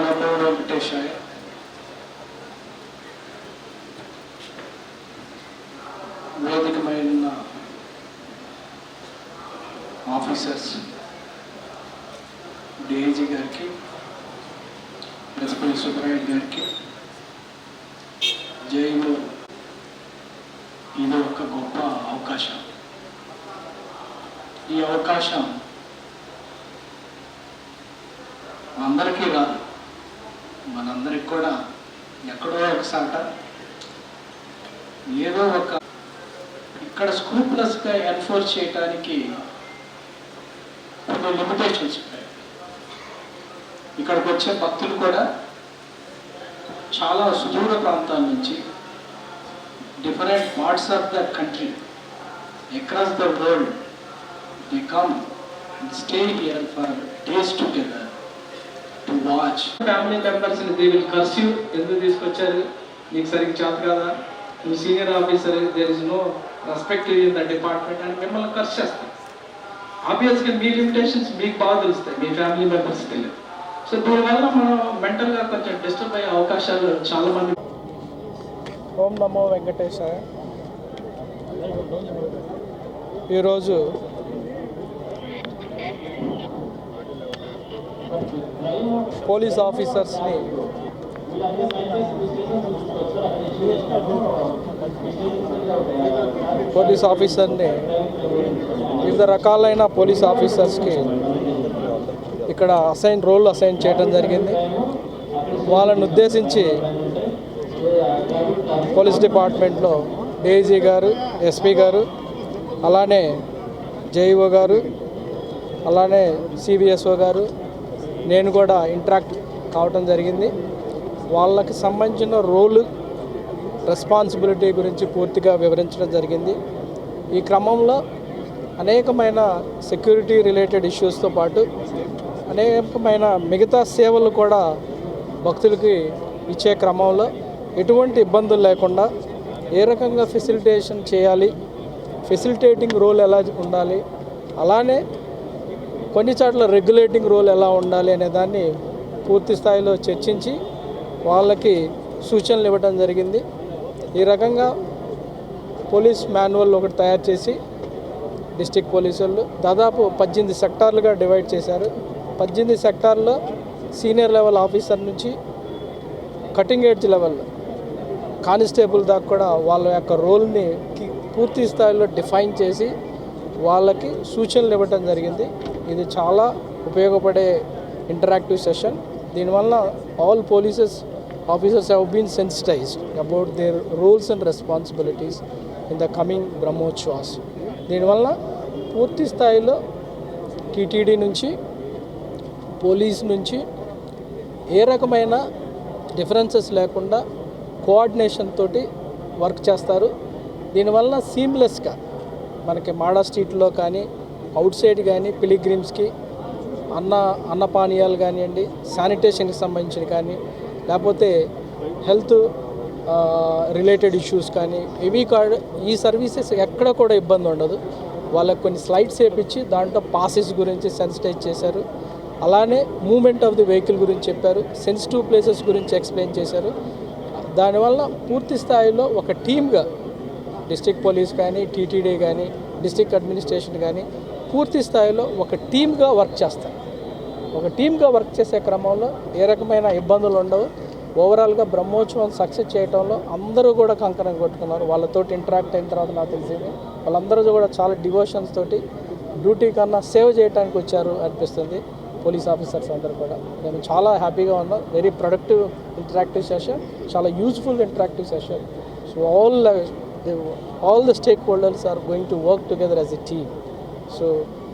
నమో వేదికమైన officers DIG గారికి SP Subrayudu గారికి జైలు ఇది ఒక గొప్ప అవకాశం. ఈ అవకాశం అందరికీ రాదు. మనందరికి కూడా ఎక్కడో ఒకసాట ఏదో ఒక ఇక్కడ స్క్రూప్లెస్గా ఎన్ఫోర్స్ చేయడానికి కొన్ని లిమిటేషన్స్ ఉంటాయి. ఇక్కడికి వచ్చే భక్తులు కూడా చాలా సుదూర ప్రాంతాల నుంచి different parts of the country across the world they come stay here for days too much family members they will curse you ఎందుకు తీసుకొచ్చారు? నీకు సరిగ్గా చేత కదా? నువ్వు senior officer there is no respect in the department అని మిమ్మల్ని curse చేస్తారు. ఆబ్వియస్గా మీ లిమిటేషన్స్ మీకు బాగా తెలుస్తాయి మీ ఫ్యామిలీ మెంబర్స్ తెలియదు సో దీనివల్ల మనం మెంటల్గా కొంచెం డిస్టర్బ్ అయ్యే అవకాశాలు చాలా మంది ఓం నమో వెంకటేశ్వర ఈరోజు పోలీస్ ఆఫీసర్స్ని పోలీస్ ఆఫీసర్ని వివిధ రకాలైన పోలీస్ ఆఫీసర్స్కి ఇక్కడ అసైన్ రోల్ అసైన్ చేయడం జరిగింది. వాళ్ళని ఉద్దేశించి పోలీస్ డిపార్ట్మెంట్లో డీజీ గారు ఎస్పీ గారు అలానే జేఈఓ గారు అలానే సిబిఎస్ఓ గారు నేను కూడా ఇంటరాక్ట్ కావటం జరిగింది. వాళ్ళకి సంబంధించిన రోలు రెస్పాన్సిబిలిటీ గురించి పూర్తిగా వివరించడం జరిగింది. ఈ క్రమంలో అనేకమైన సెక్యూరిటీ రిలేటెడ్ ఇష్యూస్తో పాటు అనేకమైన మిగతా సేవలు కూడా భక్తులకి ఇచ్చే క్రమంలో ఎటువంటి ఇబ్బందులు లేకుండా ఏ రకంగా ఫెసిలిటేషన్ చేయాలి ఫెసిలిటేటింగ్ రోల్ ఎలా ఉండాలి అలానే కొన్ని చోట్ల రెగ్యులేటింగ్ రోల్ ఎలా ఉండాలి అనే దాన్ని పూర్తి స్థాయిలో చర్చించి వాళ్ళకి సూచనలు ఇవ్వడం జరిగింది. ఈ రకంగా పోలీస్ మాన్యువల్ ఒకటి తయారు చేసి డిస్టిక్ పోలీసు వాళ్ళు దాదాపు పద్దెనిమిది సెక్టార్లుగా డివైడ్ చేశారు. పద్దెనిమిది సెక్టార్లో సీనియర్ లెవెల్ ఆఫీసర్ నుంచి కటింగ్ ఎడ్జ్ లెవెల్ కానిస్టేబుల్ దాకా కూడా వాళ్ళ యొక్క రోల్ని పూర్తి స్థాయిలో డిఫైన్ చేసి వాళ్ళకి సూచనలు ఇవ్వటం జరిగింది. ఇది చాలా ఉపయోగపడే ఇంటరాక్టివ్ సెషన్ దీనివల్ల all polices officers have been sensitized about their rules and responsibilities in the coming Brahmotsavas దీనివల్ల పూర్తి స్థాయిలో టీటీడీ నుంచి పోలీస్ నుంచి ఏ రకమైన డిఫరెన్సెస్ లేకుండా కోఆర్డినేషన్ తోటి వర్క్ చేస్తారు. దీనివల్ల సీమ్లెస్గా మనకి మాడా స్ట్రీట్లో కానీ అవుట్ సైడ్ కానీ పిలిగ్రిమ్స్కి అన్న అన్నపానీయాలు కానివ్వండి శానిటేషన్కి సంబంధించిన కానీ లేకపోతే హెల్త్ రిలేటెడ్ ఇష్యూస్ కానీ ఇవి కాదు ఈ సర్వీసెస్ ఎక్కడ కూడా ఇబ్బంది ఉండదు. వాళ్ళకి కొన్ని స్లైడ్స్ వేపించి దాంట్లో పాసెస్ గురించి సెన్సిటైజ్ చేశారు. అలానే మూమెంట్ ఆఫ్ ది వెహికల్ గురించి చెప్పారు సెన్సిటివ్ ప్లేసెస్ గురించి ఎక్స్ప్లెయిన్ చేశారు. దానివల్ల పూర్తి స్థాయిలో ఒక టీమ్గా డిస్టిక్ పోలీస్ కానీ టీటీడీ కానీ డిస్ట్రిక్ట్ అడ్మినిస్ట్రేషన్ కానీ పూర్తి స్థాయిలో ఒక టీమ్గా వర్క్ చేస్తారు. ఒక టీమ్గా వర్క్ చేసే క్రమంలో ఏ రకమైన ఇబ్బందులు ఉండవు. ఓవరాల్గా బ్రహ్మోత్సవం సక్సెస్ చేయడంలో అందరూ కూడా కంకణం కొట్టుకున్నారు. వాళ్ళతోటి ఇంటరాక్ట్ అయిన తర్వాత నాకు తెలిసింది వాళ్ళందరూ కూడా చాలా డివోషన్స్ తోటి డ్యూటీ కన్నా సేవ్ చేయడానికి వచ్చారు అనిపిస్తుంది. పోలీస్ ఆఫీసర్స్ అందరూ కూడా. నేను చాలా హ్యాపీగా ఉన్నాం. వెరీ ప్రొడక్టివ్ ఇంటరాక్టివ్ సెషన్ చాలా useful interactive session. So all all the stakeholders are going to work together as a team. So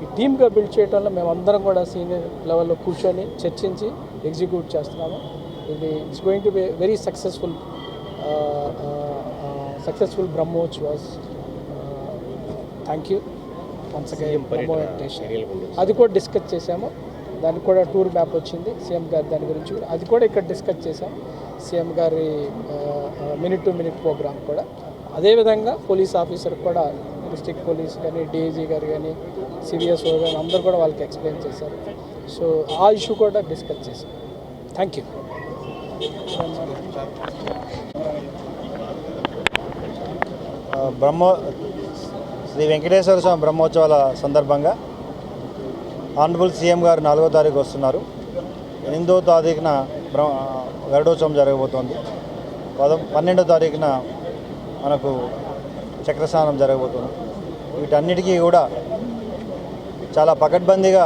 ఈ టీమ్గా బిల్డ్ చేయడంలో మేమందరం కూడా సీనియర్ లెవెల్లో కూర్చొని చర్చించి ఎగ్జిక్యూట్ చేస్తున్నాము. ఇది it's going to be very successful successful Brahmotsavas thank you once అది కూడా డిస్కస్ చేసాము దానికి కూడా టూర్ మ్యాప్ వచ్చింది. సీఎం గారి దాని గురించి కూడా అది కూడా ఇక్కడ డిస్కస్ చేసాం సీఎం గారి మినిట్ టు మినిట్ ప్రోగ్రామ్ కూడా. అదేవిధంగా పోలీస్ ఆఫీసర్ కూడా డిస్టిక్ పోలీస్ కానీ డీజీ గారు కానీ సివిఎస్ఓ కానీ అందరూ కూడా వాళ్ళకి ఎక్స్ప్లెయిన్ చేశారు. సో ఆ ఇష్యూ కూడా డిస్కస్ చేశారు థ్యాంక్ యూ బ్రహ్మో శ్రీ వెంకటేశ్వర స్వామి బ్రహ్మోత్సవాల సందర్భంగా ఆనరబుల్ సీఎం గారు నాలుగో తారీఖు వస్తున్నారు. ఎనిమిదో తారీఖున బ్రహ్మ గరుడోత్సవం జరగబోతోంది. పద పన్నెండో తారీఖున మనకు చక్రస్నానం జరగబోతుంది. వీటన్నిటికీ కూడా చాలా పకడ్బందీగా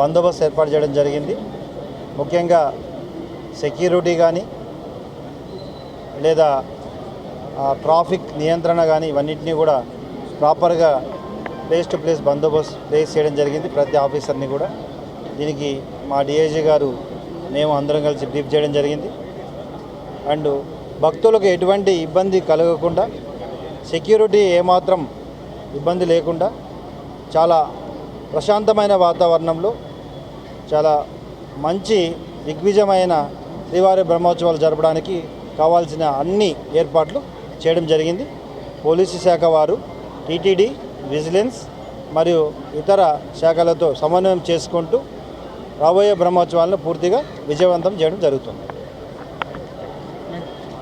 బందోబస్తు ఏర్పాటు చేయడం జరిగింది. ముఖ్యంగా సెక్యూరిటీ కానీ లేదా ట్రాఫిక్ నియంత్రణ కానీ ఇవన్నింటినీ కూడా ప్రాపర్గా ప్లేస్ టు ప్లేస్ బందోబస్తు ప్లేస్ చేయడం జరిగింది ప్రతి ఆఫీసర్ని కూడా. దీనికి మా డిఐజీ గారు మేము అందరం కలిసి బ్రీఫ్ చేయడం జరిగింది. అండ్ భక్తులకు ఎటువంటి ఇబ్బంది కలగకుండా సెక్యూరిటీ ఏమాత్రం ఇబ్బంది లేకుండా చాలా ప్రశాంతమైన వాతావరణంలో చాలా మంచి దిగ్విజయమైన శ్రీవారి బ్రహ్మోత్సవాలు జరపడానికి కావాల్సిన అన్ని ఏర్పాట్లు చేయడం జరిగింది. పోలీసు శాఖ వారు టీటీడీ విజిలెన్స్ మరియు ఇతర శాఖలతో సమన్వయం చేసుకుంటూ రాబోయే బ్రహ్మోత్సవాలను పూర్తిగా విజయవంతం చేయడం జరుగుతుంది.